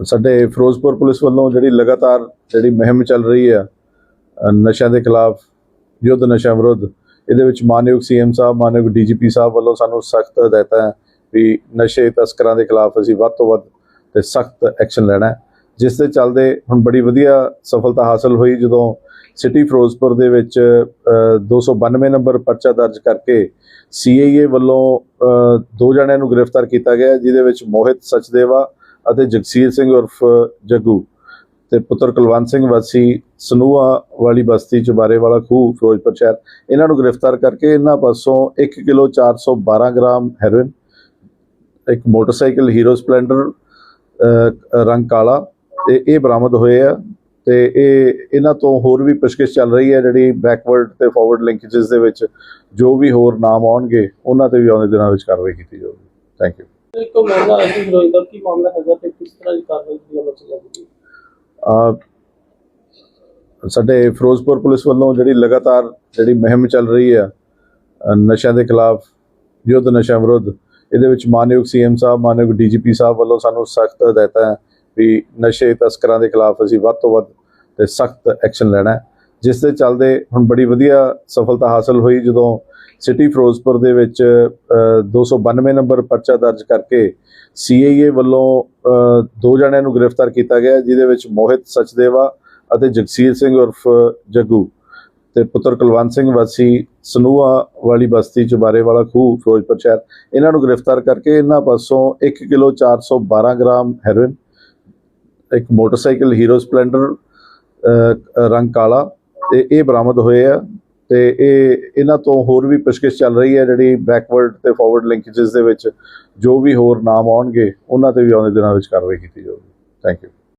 ਸਾਡੇ ਫਿਰੋਜ਼ਪੁਰ ਪੁਲਿਸ ਵੱਲੋਂ ਜਿਹੜੀ ਲਗਾਤਾਰ ਜਿਹੜੀ ਮੁਹਿੰਮ ਚੱਲ ਰਹੀ ਹੈ ਨਸ਼ਿਆਂ ਦੇ ਖਿਲਾਫ ਯੁੱਧ ਨਸ਼ਾ ਵਿਰੁੱਧ ਇਹਦੇ ਵਿੱਚ ਮਾਨਯੋਗ ਸੀਐਮ ਸਾਹਿਬ ਮਾਨਯੋਗ ਡੀਜੀਪੀ ਸਾਹਿਬ ਵੱਲੋਂ ਸਾਨੂੰ ਸਖਤ ਹਦਾਇਤਾਂ ਹੈ ਵੀ ਨਸ਼ੇ ਤਸਕਰਾਂ ਦੇ ਖਿਲਾਫ ਅਸੀਂ ਵੱਧ ਤੋਂ ਵੱਧ ਤੇ ਸਖਤ ਐਕਸ਼ਨ ਲੈਣਾ ਹੈ ਜਿਸ ਦੇ ਚੱਲਦੇ ਹੁਣ ਬੜੀ ਵਧੀਆ ਸਫਲਤਾ ਹਾਸਲ ਹੋਈ ਜਦੋਂ ਸਿਟੀ ਫਿਰੋਜ਼ਪੁਰ ਦੇ ਵਿੱਚ ਅ, 292 ਨੰਬਰ ਪਰਚਾ ਦਰਜ ਕਰਕੇ ਸੀਆਈਏ ਵੱਲੋਂ ਦੋ ਜਣਿਆਂ ਨੂੰ ਗ੍ਰਿਫਤਾਰ ਕੀਤਾ ਗਿਆ ਜਿਹਦੇ ਵਿੱਚ ਮੋਹਿਤ ਸਚਦੇਵਾ ਅਤੇ ਜਗਸੀਰ ਸਿੰਘ ਉਰਫ ਜੱਗੂ ਤੇ ਪੁੱਤਰ ਕੁਲਵੰਤ ਸਿੰਘ ਵਾਸੀ ਸਨੂਆ ਵਾਲੀ ਬਸਤੀ ਚੁਬਾਰੇ ਵਾਲਾ ਖੂਹ ਫਿਰੋਜ਼ਪੁਰ ਸ਼ਹਿਰ। ਇਹਨਾਂ ਨੂੰ ਗ੍ਰਿਫਤਾਰ ਕਰਕੇ ਇਹਨਾਂ ਪਾਸੋਂ 1 ਕਿਲੋ 412 ਗ੍ਰਾਮ ਹੈਰੋਇਨ, ਇੱਕ ਮੋਟਰਸਾਈਕਲ ਹੀਰੋ ਸਪਲੈਂਡਰ ਰੰਗ ਕਾਲਾ ਤੇ ਇਹ ਬਰਾਮਦ ਹੋਏ ਆ ਤੇ ਇਹ ਇਹਨਾਂ ਤੋਂ ਹੋਰ ਵੀ ਪੁੱਛਗਿੱਛ ਚੱਲ ਰਹੀ ਹੈ ਜਿਹੜੀ ਬੈਕਵਰਡ ਤੇ ਫਾਰਵਰਡ ਲਿੰਕੇजेस ਦੇ ਵਿੱਚ ਜੋ ਵੀ ਹੋਰ ਨਾਮ ਆਉਣਗੇ, ਉਹਨਾਂ ਤੇ ਵੀ ਆਉਂਦੇ ਦਿਨਾਂ ਵਿੱਚ ਕਾਰਵਾਈ ਕੀਤੀ ਜਾਊਗੀ। ਥੈਂਕ ਯੂ ਇੱਕ ਮਾਮਲਾ ਹੈ ਫਿਰੋਜ਼ਪੁਰ ਕੀ ਮਾਮਲਾ ਹੈਗਾ ਤੇ ਕਿਸ ਤਰ੍ਹਾਂ ਦੀ ਕਾਰਵਾਈ ਦੀ ਅਮਲ ਚ ਜਾਵੇਗੀ ਸਾਡੇ ਫਿਰੋਜ਼ਪੁਰ ਪੁਲਿਸ ਵੱਲੋਂ ਜਿਹੜੀ ਲਗਾਤਾਰ ਜਿਹੜੀ ਮੁਹਿੰਮ ਚੱਲ ਰਹੀ ਹੈ ਨਸ਼ਿਆਂ ਦੇ ਖਿਲਾਫ, ਯੁੱਧ ਨਸ਼ਾ ਵਿਰੁੱਧ, ਇਹਦੇ ਵਿੱਚ ਮਾਨਯੋਗ ਸੀਐਮ ਸਾਹਿਬ, ਮਾਨਯੋਗ ਡੀਜੀਪੀ ਸਾਹਿਬ ਵੱਲੋਂ ਸਾਨੂੰ ਸਖਤ ਹਦਾਇਤਾਂ ਹੈ ਵੀ ਨਸ਼ੇ ਤਸਕਰਾਂ ਦੇ ਖਿਲਾਫ ਅਸੀਂ ਵੱਧ ਤੋਂ ਵੱਧ ਤੇ ਸਖਤ ਐਕਸ਼ਨ ਲੈਣਾ ਜਿਸ ਦੇ ਚੱਲਦੇ ਹੁਣ ਬੜੀ ਵਧੀਆ ਸਫਲਤਾ ਹਾਸਲ ਹੋਈ ਜਦੋਂ ਸਿਟੀ ਫਿਰੋਜ਼ਪੁਰ ਦੇ ਵਿੱਚ ਅ, 292 ਨੰਬਰ ਪਰਚਾ ਦਰਜ ਕਰਕੇ ਸੀਆਈਏ ਵੱਲੋਂ ਦੋ ਜਣਿਆਂ ਨੂੰ ਗ੍ਰਿਫਤਾਰ ਕੀਤਾ ਗਿਆ ਜਿਹਦੇ ਵਿੱਚ ਮੋਹਿਤ ਸਚਦੇਵਾ ਅਤੇ ਜਗਸੀਰ ਸਿੰਘ ਉਰਫ ਜੱਗੂ ਤੇ ਪੁੱਤਰ ਕੁਲਵੰਤ ਸਿੰਘ ਵਾਸੀ ਸਨੂਆ ਵਾਲੀ ਬਸਤੀ ਚੁਬਾਰੇ ਵਾਲਾ ਖੂਹ ਫਿਰੋਜ਼ਪੁਰ ਸ਼ਹਿਰ। ਇਹਨਾਂ ਨੂੰ ਗ੍ਰਿਫਤਾਰ ਕਰਕੇ ਇਹਨਾਂ ਪਾਸੋਂ 1 ਕਿਲੋ 412 ਗ੍ਰਾਮ ਹੈਰੋਇਨ ਇੱਕ ਮੋਟਰਸਾਈਕਲ ਹੀਰੋ ਸਪਲੈਂਡਰ ਰੰਗ ਕਾਲਾ ਤੇ ਇਹ ਬਰਾਮਦ ਹੋਏ ਆ। ਤੇ ਇਹ ਇਹਨਾਂ ਤੋਂ ਹੋਰ ਵੀ ਪੁੱਛਗਿੱਛ ਚੱਲ ਰਹੀ ਹੈ ਜਿਹੜੀ ਬੈਕਵਰਡ ਤੇ ਫਾਰਵਰਡ ਲਿੰਕੇजेस ਦੇ ਵਿੱਚ ਜੋ ਵੀ ਹੋਰ ਨਾਮ ਆਉਣਗੇ, ਉਹਨਾਂ ਤੇ ਵੀ ਆਉਂਦੇ ਦਿਨਾਂ ਵਿੱਚ ਕਾਰਵਾਈ ਕੀਤੀ ਜਾਊਗੀ। Thank you